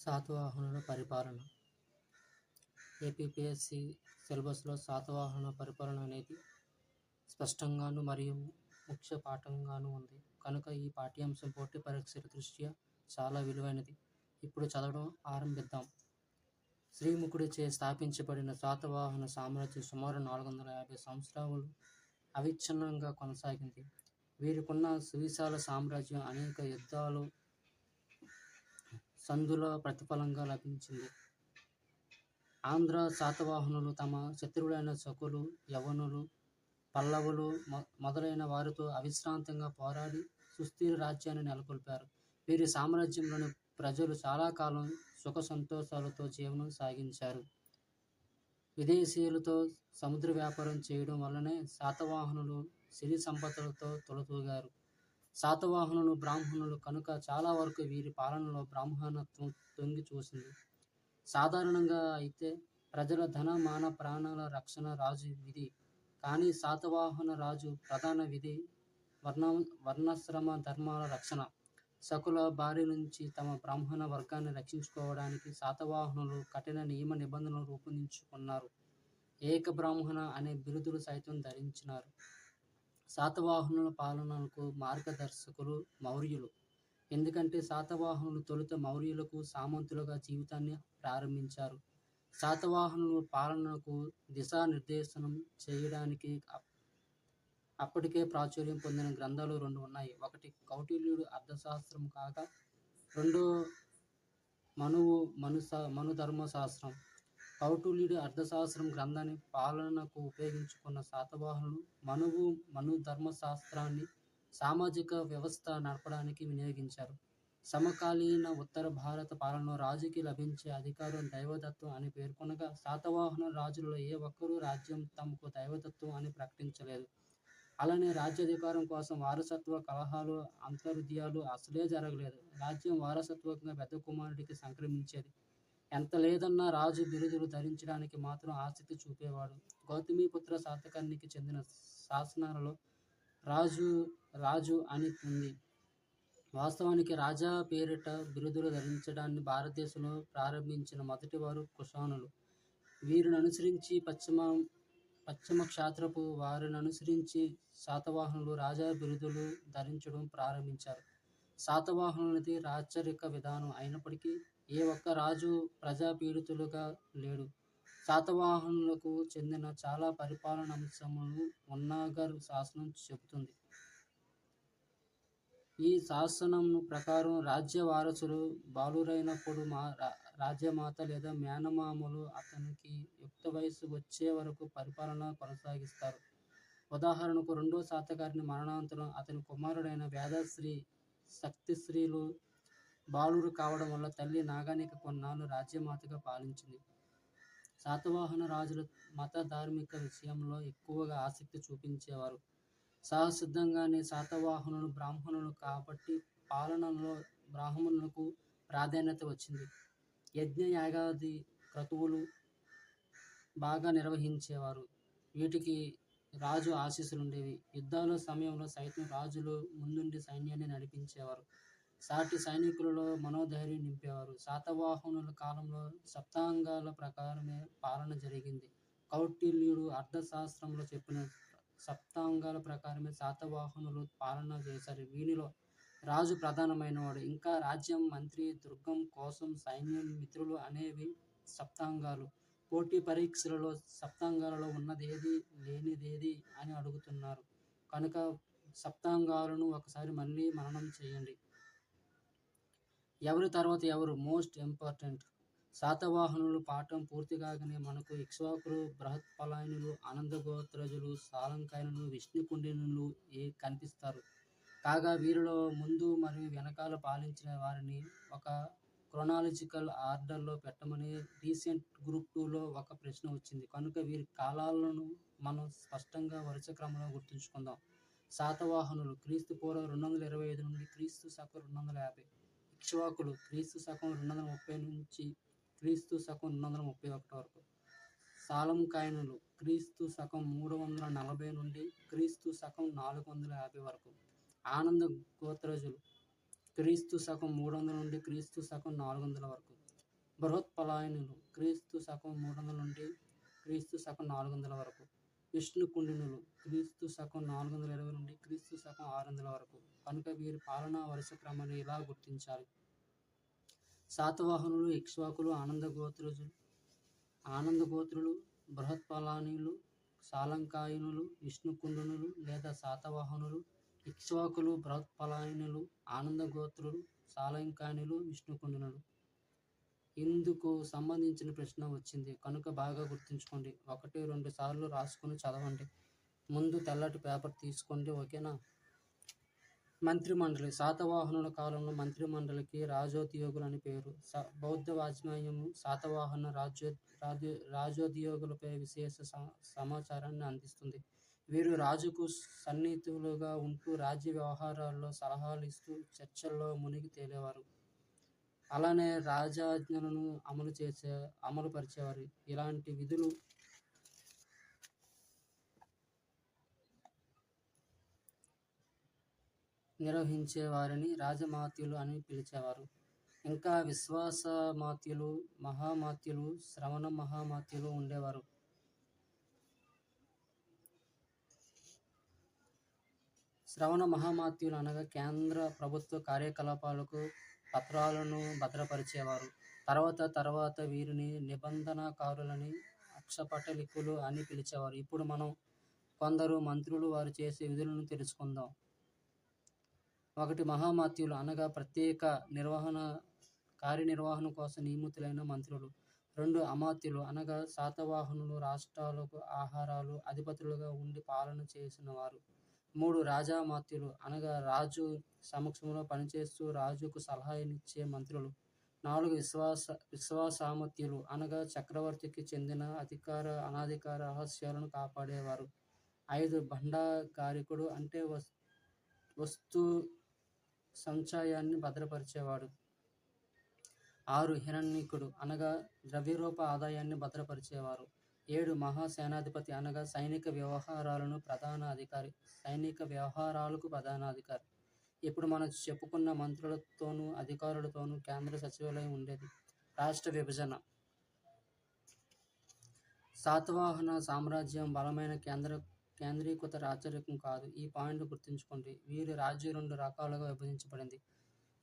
శాతవాహనుల పరిపాలన. ఏపీపీఎస్సీ సిలబస్లో శాతవాహన పరిపాలన అనేది స్పష్టంగాను మరియు ముఖ్య పాఠంగాను ఉంది. కనుక ఈ పాఠ్యాంశం పోటీ పరీక్షల దృష్ట్యా చాలా విలువైనది. ఇప్పుడు చదవడం ఆరంభిద్దాం. శ్రీముఖుడిచే స్థాపించబడిన శాతవాహన సామ్రాజ్యం సుమారు నాలుగు వందల యాభై సంవత్సరాలు అవిచ్ఛిన్నంగా కొనసాగింది. వీరికున్న సువిశాల సామ్రాజ్యం అనేక యుద్ధాలు సందుల ప్రతిఫలంగా లభించింది. ఆంధ్ర శాతవాహనులు తమ శత్రువులైన శకులు యవనులు పల్లవులు మొ మొదలైన వారితో అవిశ్రాంతంగా పోరాడి సుస్థిర రాజ్యాన్ని నెలకొల్పారు. వీరి సామ్రాజ్యంలోని ప్రజలు చాలా కాలం సుఖ సంతోషాలతో జీవనం సాగించారు. విదేశీయులతో సముద్ర వ్యాపారం చేయడం వల్లనే శాతవాహనులు సిరి సంపదలతో తొలతూగారు. శాతవాహనులు బ్రాహ్మణులు కనుక చాలా వరకు వీరి పాలనలో బ్రాహ్మణత్వం తొంగి చూసింది. సాధారణంగా అయితే ప్రజల ధన మాన ప్రాణాల రక్షణ రాజు విధి. కానీ శాతవాహన రాజు ప్రధాన విధి వర్ణ వర్ణాశ్రమ ధర్మాల రక్షణ. సకుల బారి నుంచి తమ బ్రాహ్మణ వర్గాన్ని రక్షించుకోవడానికి శాతవాహనులు కఠిన నియమ నిబంధనలు రూపొందించుకున్నారు. ఏక బ్రాహ్మణ అనే బిరుదులు సైతం ధరించినారు. శాతవాహనుల పాలనకు మార్గదర్శకులు మౌర్యులు. ఎందుకంటే శాతవాహనులు తొలుత మౌర్యులకు సామంతులుగా జీవితాన్ని ప్రారంభించారు. శాతవాహనులు పాలనకు దిశానిర్దేశనం చేయడానికి అప్పటికే ప్రాచుర్యం పొందిన గ్రంథాలు రెండు ఉన్నాయి. ఒకటి కౌటిల్యుడు అర్థశాస్త్రం కాగా రెండు మనువు మనుస మనుధర్మశాస్త్రం. కౌటిల్యుడి అర్థశాస్త్రం గ్రంథాన్ని పాలనకు ఉపయోగించుకున్న శాతవాహనులు మనువు మను ధర్మశాస్త్రాన్ని సామాజిక వ్యవస్థ నడపడానికి వినియోగించారు. సమకాలీన ఉత్తర భారత పాలనలో రాజుకి లభించే అధికారం దైవదత్వం అని పేర్కొనగా శాతవాహన రాజులలో ఏ ఒక్కరూ రాజ్యం తమకు దైవతత్వం అని ప్రకటించలేదు. అలానే రాజ్యాధికారం కోసం వారసత్వ కలహాలు అంతర్ద్యాలు అసలే జరగలేదు. రాజ్యం వారసత్వంగా పెద్ద కుమారుడికి సంక్రమించేది ఎంత లేదన్నా రాజు బిరుదులు ధరించడానికి మాత్రం ఆసక్తి చూపేవాడు. గౌతమిపుత్ర శాతకర్ణికి చెందిన శాసనాలలో రాజు రాజు అని ఉంది. వాస్తవానికి రాజా పేరిట బిరుదులు ధరించడాన్ని భారతదేశంలో ప్రారంభించిన మొదటివారు కుషానులు. వీరిని అనుసరించి పశ్చిమ పశ్చిమ క్షాత్రపు వారిని అనుసరించి శాతవాహనులు రాజా బిరుదులు ధరించడం ప్రారంభించారు. శాతవాహనులది రాచరిక విధానం అయినప్పటికీ ఏ ఒక్క రాజు ప్రజాపీడితులుగా లేడు. శాతవాహనులకు చెందిన చాలా పరిపాలన అంశములు ఉన్నాగర్ శాసనం చెబుతుంది. ఈ శాసనం ప్రకారం రాజ్య వారసులు బాలురైనప్పుడు మా రా- రాజ్యమాత లేదా మేనమామలు అతనికి యుక్త వయసు వచ్చే వరకు పరిపాలన కొనసాగిస్తారు. ఉదాహరణకు రెండో శాతకారిని మరణాంతరం అతని కుమారుడైన వేదశ్రీ శక్తిశ్రీలు బాలురు కావడం వల్ల తల్లి నాగానిక కొన్నాళ్ళు రాజ్యమాతగా పాలించింది. శాతవాహన రాజులు మత ధార్మిక విషయంలో ఎక్కువగా ఆసక్తి చూపించేవారు. సహసిద్ధంగానే శాతవాహనులు బ్రాహ్మణులు కాబట్టి పాలనలో బ్రాహ్మణులకు ప్రాధాన్యత వచ్చింది. యజ్ఞ యాగాది క్రతువులు బాగా నిర్వహించేవారు. వీటికి రాజు ఆశీస్సులు ఉండేవి యుద్ధాల సమయంలో సైతం రాజులు ముందుండి సైన్యాన్ని నడిపించేవారు. సాటి సైనికులలో మనోధైర్యం నింపేవారు. శాతవాహనుల కాలంలో సప్తాంగాల ప్రకారమే పాలన జరిగింది. కౌటిల్యుడు అర్థశాస్త్రంలో చెప్పిన సప్తాంగాల ప్రకారమే శాతవాహనులు పాలన చేశారు. వీనిలో రాజు ప్రధానమైనవాడు. ఇంకా రాజ్యం మంత్రి దుర్గం కోసం సైన్యం మిత్రులు అనేవి సప్తాంగాలు. పోటీ పరీక్షలలో సప్తాంగాలలో ఉన్నదేది లేనిదేది అని అడుగుతున్నారు. కనుక సప్తాంగాలను ఒకసారి మళ్ళీ మననం చేయండి. ఎవరి తర్వాత ఎవరు మోస్ట్ ఇంపార్టెంట్. శాతవాహనులు పాఠం పూర్తి కాగానే మనకు ఇక్ష్వాకులు బృహత్పలాయనులు ఆనందగోత్రజులు సాలంకాయనులు విష్ణుకుండినులు ఏ కనిపిస్తారు? కాగా వీరిలో ముందు మరియు వెనకాల పాలించిన వారిని ఒక క్రొనాలజికల్ ఆర్డర్లో పెట్టమని రీసెంట్ గ్రూప్ టూలో ఒక ప్రశ్న వచ్చింది. కనుక వీరి కాలాలను మనం స్పష్టంగా వరుస క్రమంలో గుర్తుంచుకుందాం. శాతవాహనులు క్రీస్తు పూర్వం రెండు వందల ఇరవై ఐదు నుండి క్రీస్తు శకం రెండు వందల యాభై. ఇక్ష్వాకులు క్రీస్తు శకం రెండు వందల ముప్పై నుంచి క్రీస్తు శకం రెండు వందల ముప్పై ఒకటి వరకు సాలంకాయనులు క్రీస్తు శకం మూడు వందల నలభై నుండి క్రీస్తు శకం నాలుగు వందల యాభై వరకు. ఆనంద గోత్రజులు క్రీస్తు శకం మూడు వందల నుండి క్రీస్తు శకం నాలుగు వందల వరకు. బృహత్పలాయనులు క్రీస్తు శకం మూడు వందల నుండి క్రీస్తు శకం నాలుగు వందల వరకు. విష్ణు కుండినులు. క్రీస్తు శకం నాలుగు వందల ఇరవై నుండి క్రీస్తు శకం ఆరు వందల వరకు. కనుక వీరి పాలనా వరుస క్రమాన్ని ఇలా గుర్తించాలి. శాతవాహనులు ఇక్ష్వాకులు ఆనంద ఆనందగోత్రులు ఆనంద గోత్రులు బృహత్పలానీయులు సాలంకాయనులు విష్ణుకుండునులు లేదా శాతవాహనులు ఇక్ష్వాకులు బృహత్పలాయనులు ఆనంద గోత్రులు సాలంకాయనులు విష్ణుకుండునులు ఇందుకు సంబంధించిన ప్రశ్న వచ్చింది? కనుక బాగా గుర్తుంచుకోండి. ఒకటి రెండు సార్లు రాసుకొని చదవండి. ముందు తెల్లటి పేపర్ తీసుకోండి ఓకేనా? మంత్రిమండలి శాతవాహనుల కాలంలో మంత్రిమండలికి రాజోద్యోగులు అని పేరు. స బౌద్ధ వాజ్మయము శాతవాహన రాజ్యో రాజోద్యోగులపై విశేష సమాచారాన్ని అందిస్తుంది. వీరు రాజుకు సన్నిహితులుగా ఉంటూ రాజ్య వ్యవహారాల్లో సలహాలు ఇస్తూ చర్చల్లో మునిగి తేలేవారు. అలానే రాజాజ్ఞలను అమలు చేసే అమలు పరిచేవారు. ఇలాంటి విధులు నిర్వహించే వారిని రాజమాత్యులు అని పిలిచేవారు. ఇంకా విశ్వాస మాత్యులు మహామాత్యులు శ్రవణ మహామాత్యులు ఉండేవారు. శ్రవణ మహామాత్యులు అనగా కేంద్ర ప్రభుత్వ కార్యకలాపాలకు పత్రాలను భద్రపరిచేవారు. తర్వాత తర్వాత వీరిని నిబంధనకారులని అక్షపటలికులు అని పిలిచేవారు. ఇప్పుడు మనం కొందరు మంత్రులు వారు చేసే విధులను తెలుసుకుందాం. ఒకటి మహామాత్యులు అనగా ప్రత్యేక నిర్వహణ కార్యనిర్వహణ కోసం నియమితులైన మంత్రులు. రెండు అమాత్యులు అనగా శాతవాహనులు రాష్ట్రాలకు ఆహారాలు అధిపతులుగా ఉండి పాలన చేసిన వారు మూడు రాజామాత్యులు. అనగా రాజు సమక్షంలో పనిచేస్తూ రాజుకు సలహానిచ్చే మంత్రులు. నాలుగు విశ్వాస విశ్వాసామత్యులు. అనగా చక్రవర్తికి చెందిన అధికార అనాధికార రహస్యాలను కాపాడేవారు. ఐదు భండాగారికుడు అంటే వస్ వస్తు సంచయాన్ని భద్రపరిచేవాడు. ఆరు హిరణ్యకుడు. అనగా ద్రవ్యరూప ఆదాయాన్ని భద్రపరిచేవారు. ఏడు మహాసేనాధిపతి అనగా సైనిక వ్యవహారాలను ప్రధాన అధికారి సైనిక వ్యవహారాలకు ప్రధాన అధికారి. ఇప్పుడు మనం చెప్పుకున్న మంత్రులతోనూ అధికారులతోనూ కేంద్ర సచివాలయం ఉండేది. రాష్ట్ర విభజన. శాతవాహన సామ్రాజ్యం బలమైన కేంద్ర కేంద్రీకృత రాచరికం కాదు. ఈ పాయింట్ గుర్తుంచుకోండి. వీరి రాజ్యం రెండు రకాలుగా విభజించబడింది.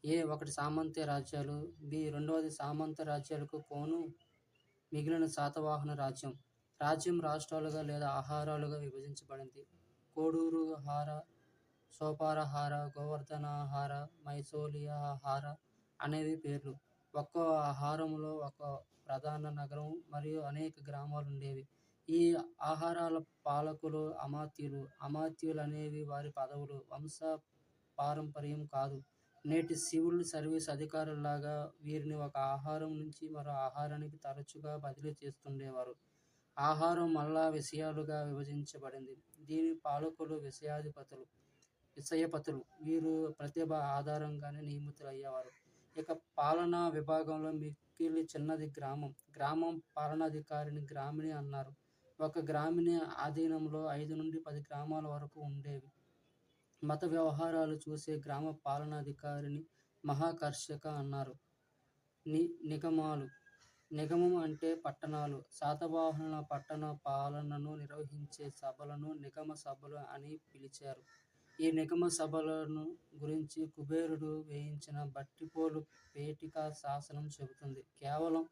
ఏ ఒకటి సామంత్య రాజ్యాలు బి రెండవది సామంత రాజ్యాలకు పోను మిగిలిన శాతవాహన రాజ్యం. రాజ్యం రాష్ట్రాలుగా లేదా ఆహారాలుగా విభజించబడింది. కోడూరు హార సోపారహార గోవర్ధనహార మైసోలియాహార అనేవి పేర్లు. ఒక్కో ఆహారంలో ఒక ప్రధాన నగరం మరియు అనేక గ్రామాలు ఉండేవి. ఈ ఆహారాల పాలకులు అమాత్యులు. అమాత్యులు అనేవి వారి పదవులు. వంశ పారంపర్యం కాదు. నేటి సివిల్ సర్వీస్ అధికారుల్లాగా వీరిని ఒక ఆహారం నుంచి మరో ఆహారానికి తరచుగా బదిలీ చేస్తుండేవారు. ఆహారం మళ్ళా విషయాలుగా విభజించబడింది. దీని పాలకులు విషయాధిపతులు విషయపతులు వీరు ప్రతిభ ఆధారంగానే నియమితులయ్యేవారు. ఇక పాలనా విభాగంలో మిక్కిలి చిన్నది గ్రామం. గ్రామం పాలనాధికారిని గ్రామిణి అన్నారు. ఒక గ్రామిణి ఆధీనంలో ఐదు నుండి పది గ్రామాల వరకు ఉండేవి. మత వ్యవహారాలు చూసే గ్రామ పాలనాధికారిని మహాకర్షక అన్నారు. ని నిగమాలు నిగమం అంటే పట్టణాలు. శాతవాహనుల పట్టణ పాలనను నిర్వహించే సభలను నిగమ సభలు అని పిలిచారు. ఈ నిగమ సభలను గురించి కుబేరుడు వేయించిన బట్టిపోలు పేటిక శాసనం చెబుతుంది. కేవలం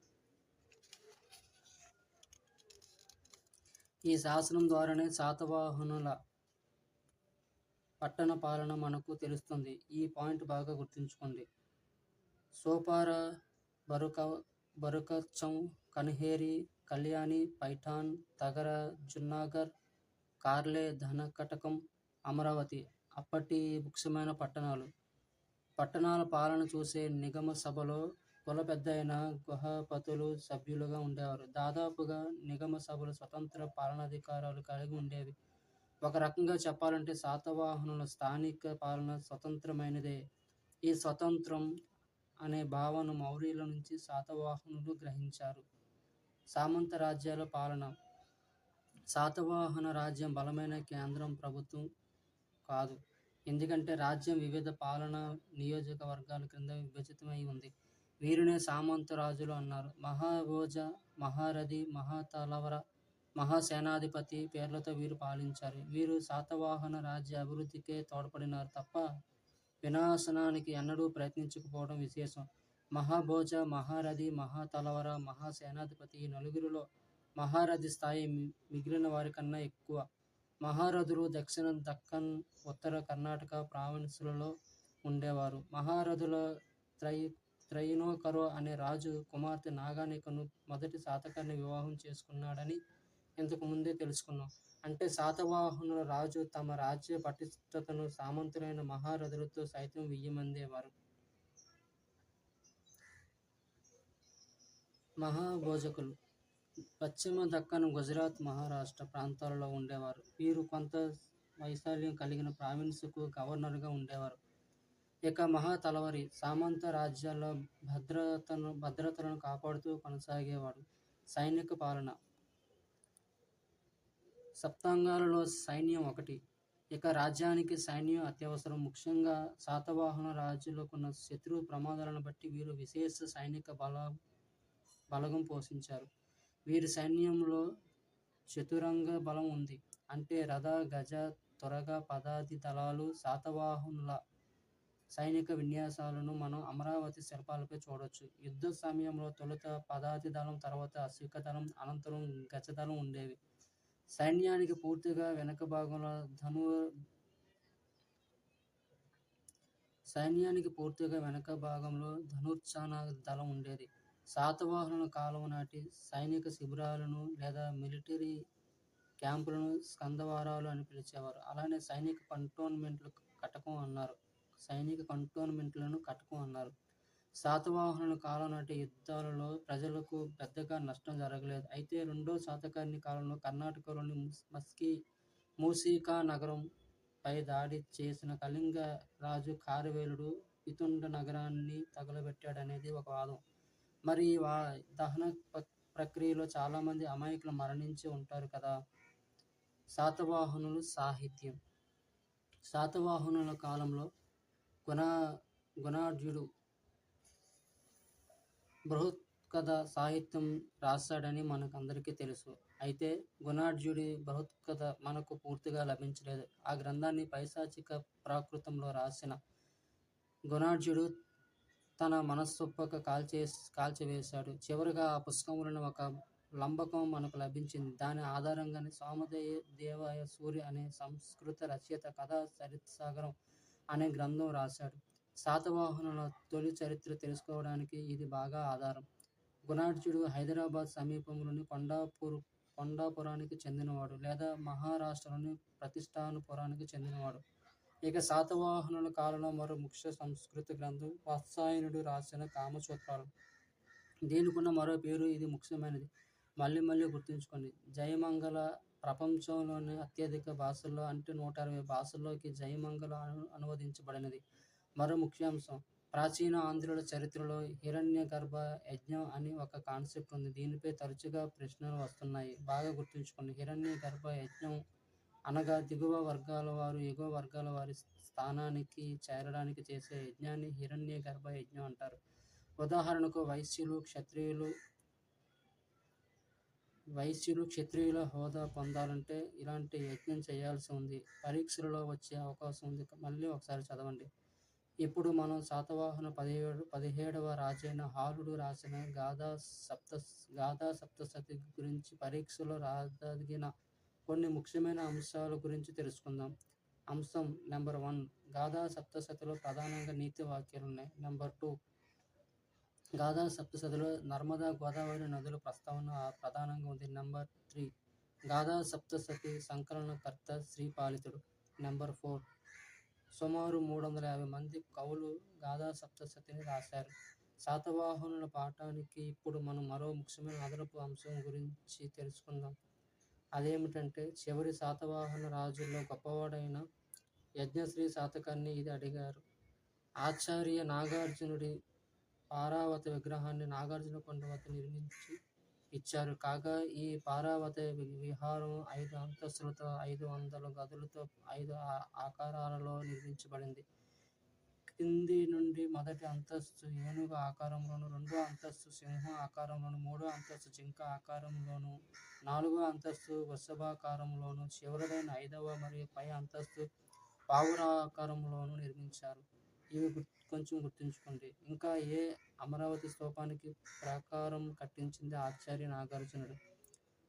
ఈ శాసనం ద్వారానే శాతవాహనుల పట్టణ పాలన మనకు తెలుస్తుంది. ఈ పాయింట్ బాగా గుర్తుంచుకోండి. సోపార బరుక బరుకచ్చం కన్హేరి కళ్యాణి పైఠాన్ తగర జున్నాగర్ కార్లే ధనకటకం అమరావతి అప్పటి ముఖ్యమైన పట్టణాలు. పట్టణాల పాలన చూసే నిగమ సభలో కుల పెద్ద అయిన గుహపతులు సభ్యులుగా ఉండేవారు. దాదాపుగా నిగమ సభలు స్వతంత్ర పాలనాధికారాలు కలిగి ఉండేవి. ఒక రకంగా చెప్పాలంటే శాతవాహనుల స్థానిక పాలన స్వతంత్రమైనదే. ఈ స్వతంత్రం అనే భావన మౌర్యుల నుంచి శాతవాహనులు గ్రహించారు. సామంత రాజ్యాల పాలన. శాతవాహన రాజ్యం బలమైన కేంద్రం ప్రభుత్వం కాదు. ఎందుకంటే రాజ్యం వివిధ పాలన నియోజకవర్గాల క్రింద విభజితమై ఉంది. వీరినే సామంత రాజులు అన్నారు. మహాభోజ మహారథి మహాతలవర మహాసేనాధిపతి పేర్లతో వీరు పాలించారు. వీరు శాతవాహన రాజ్య అభివృద్ధికే తోడ్పడినారు తప్ప వినాశనానికి ఎన్నడూ ప్రయత్నించకపోవడం విశేషం. మహాభోజ మహారథి మహాతలవర మహాసేనాధిపతి ఈ నలుగురిలో మహారథి స్థాయి మిగిలిన వారికన్నా ఎక్కువ. మహారథులు దక్షిణ దక్కన్ ఉత్తర కర్ణాటక ప్రావిన్సులలో ఉండేవారు. మహారథుల త్రై త్రైనోకరో అనే రాజు కుమార్తె నాగానికను మొదటి శాతకాన్ని వివాహం చేసుకున్నాడని ఇంతకు ముందే తెలుసుకున్నాం. అంటే శాతవాహనుల రాజు తమ రాజ్య పటిష్టతను సామంతులైన మహారథులతో సైతం వియ్యమందేవారు. మహాభోజకులు. పశ్చిమ దక్కన్ గుజరాత్ మహారాష్ట్ర ప్రాంతాలలో ఉండేవారు. వీరు కొంత వైశాల్యం కలిగిన ప్రావిన్సుకు గవర్నర్గా ఉండేవారు. ఇక మహా తలవరి సామంత రాజ్యాల్లో భద్రతను భద్రతలను కాపాడుతూ కొనసాగేవాడు. సైనిక పాలన. సప్తాంగాలలో సైన్యం ఒకటి. ఇక రాజ్యానికి సైన్యం అత్యవసరం. ముఖ్యంగా శాతవాహన రాజులకున్న శత్రు ప్రమాదాలను బట్టి వీరు విశేష సైనిక బల బలగం పోషించారు. వీరి సైన్యంలో చతురంగ బలం ఉంది. అంటే రథ గజ త్వరగ పదాతి దళాలు శాతవాహనుల సైనిక విన్యాసాలను మనం అమరావతి శిల్పాలపై చూడవచ్చు యుద్ధ సమయంలో తొలుత పదాతి దళం తర్వాత అశ్విక దళం అనంతరం గజదళం ఉండేవి. సైన్యానికి పూర్తిగా వెనక భాగంలో ధను సైన్యానికి పూర్తిగా వెనక భాగంలో ధనుర్చాన దళం ఉండేది. శాతవాహనుల కాలం నాటి సైనిక శిబిరాలను లేదా మిలిటరీ క్యాంపులను స్కందవారాలు అని పిలిచేవారు. అలానే సైనిక కంటోన్మెంట్లు కటకం అన్నారు. సైనిక కంటోన్మెంట్లను కటకం అన్నారు. శాతవాహనుల కాలం నాటి యుద్ధాలలో ప్రజలకు పెద్దగా నష్టం జరగలేదు. అయితే రెండో శాతకర్ణి కాలంలో కర్ణాటకలోని మస్కి మూసికా నగరం పై దాడి చేసిన కళింగ రాజు కారవేలుడు పితుండ నగరాన్ని తగలబెట్టాడనేది ఒక వాదం. మరి వా దహన ప్రక్రియలో చాలామంది అమాయకులు మరణించి ఉంటారు కదా? శాతవాహనులు సాహిత్యం. శాతవాహనుల కాలంలో గుణ గుణాఢ్యుడు బృహత్ కథ సాహిత్యం రాశాడని మనకు అందరికీ తెలుసు. అయితే గుణార్జుడి బృహత్ కథ మనకు పూర్తిగా లభించలేదు. ఆ గ్రంథాన్ని పైశాచిక ప్రాకృతంలో రాసిన గుణార్జుడు తన మనస్సొప్పక కాల్చే కాల్చివేశాడు. చివరిగా ఆ పుస్తకములను ఒక లంబకం మనకు లభించింది. దాని ఆధారంగానే సోమదేయ దేవాయ సూర్య అనే సంస్కృత రచయిత కథా చరిత్సాగరం అనే గ్రంథం రాశాడు. శాతవాహనుల తొలి చరిత్ర తెలుసుకోవడానికి ఇది బాగా ఆధారం. గుణార్జుడు హైదరాబాద్ సమీపంలోని కొండాపూర్ కొండాపురానికి చెందినవాడు లేదా మహారాష్ట్రలోని ప్రతిష్టానపురానికి చెందినవాడు. ఇక శాతవాహనుల కాలంలో మరో ముఖ్య సంస్కృత గ్రంథం వాత్సాయనుడు రాసిన కామసూత్రాలు. దీనికున్న మరో పేరు ఇది ముఖ్యమైనది. మళ్ళీ మళ్ళీ గుర్తుంచుకోండి. జయమంగళ ప్రపంచంలోని అత్యధిక భాషల్లో అంటే నూట అరవై భాషల్లోకి జయమంగళ అను అనువదించబడినది. మరో ముఖ్యాంశం. ప్రాచీన ఆంధ్రుల చరిత్రలో హిరణ్య గర్భ యజ్ఞం అని ఒక కాన్సెప్ట్ ఉంది. దీనిపై తరచుగా ప్రశ్నలు వస్తున్నాయి. బాగా గుర్తుంచుకోండి. హిరణ్య గర్భ యజ్ఞం అనగా దిగువ వర్గాల వారు ఎగువ వర్గాల వారి స్థానానికి చేరడానికి చేసే యజ్ఞాన్ని హిరణ్య గర్భ యజ్ఞం అంటారు. ఉదాహరణకు వైశ్యులు క్షత్రియులు వైశ్యులు క్షత్రియుల హోదా పొందాలంటే ఇలాంటి యజ్ఞం చేయాల్సి ఉంది. పరీక్షలలో వచ్చే అవకాశం ఉంది. మళ్ళీ ఒకసారి చదవండి. ఇప్పుడు మనం శాతవాహన పదిహేడు పదిహేడవ రాజైన హాలుడు రాసిన గాథా సప్త గాథా సప్తశతి గురించి పరీక్షలో రాదగిన కొన్ని ముఖ్యమైన అంశాల గురించి తెలుసుకుందాం. అంశం నెంబర్ వన్. గాథా సప్తశతిలో ప్రధానంగా నీతి వాక్యాలు ఉన్నాయి. Number two. గాథా సప్తశతిలో నర్మదా గోదావరి నదుల ప్రస్తావన ప్రధానంగా ఉంది. Number three. గాథా సప్తశతి సంకలనకర్త శ్రీపాలితుడు నెంబర్ ఫోర్. సుమారు మూడు వందల యాభై మంది కవులు గాథా సప్తశతిని రాశారు. శాతవాహనుల పాఠానికి ఇప్పుడు మనం మరో ముఖ్యమైన అదనపు అంశం గురించి తెలుసుకుందాం. అదేమిటంటే చివరి శాతవాహన రాజుల్లో గొప్పవాడైన యజ్ఞశ్రీ శాతకర్ణి ఇది అడిగారు. ఆచార్య నాగార్జునుడి పారావత విగ్రహాన్ని నాగార్జున కొండ వద్ద నిర్మించి ఇచ్చారు. కాగా ఈ పారావత విహారం ఐదు అంతస్తులతో ఐదు వందల గదులతో ఐదు ఆకారాలలో నిర్మించబడింది. కింది నుండి మొదటి అంతస్తు ఏనుగు ఆకారంలోను రెండో అంతస్తు సింహం ఆకారంలోను మూడో అంతస్తు జింక ఆకారంలోను నాలుగో అంతస్తు వృషభాకారంలోను చివరిదైన ఐదవ మరియు పై అంతస్తు పావురాకారంలోను నిర్మించారు. ఇవి కొంచెం గుర్తుంచుకోండి. ఇంకా ఏ అమరావతి స్తూపానికి ప్రాకారం కట్టించింది ఆచార్య నాగార్జునుడు.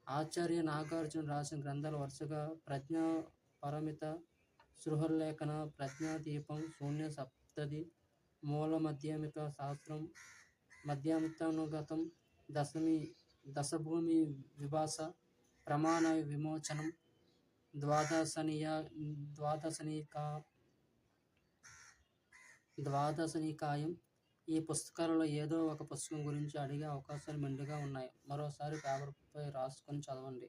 ఆచార్య నాగార్జున రాసిన గ్రంథాలు వరుసగా ప్రజ్ఞా పరమిత సృహల్లేఖన ప్రజ్ఞాదీపం శూన్య సప్తది మూల మధ్యమిక శాస్త్రం మధ్యాంతానుగతం దశమి దశభూమి విభాస ప్రమాణ విమోచనం ద్వాదశనీయ ద్వాదశనికా ద్వాదశనికాయం. ఈ పుస్తకాలలో ఏదో ఒక పుస్తకం గురించి అడిగే అవకాశాలు మెండుగా ఉన్నాయి. మరోసారి పేపర్పై రాసుకొని చదవండి.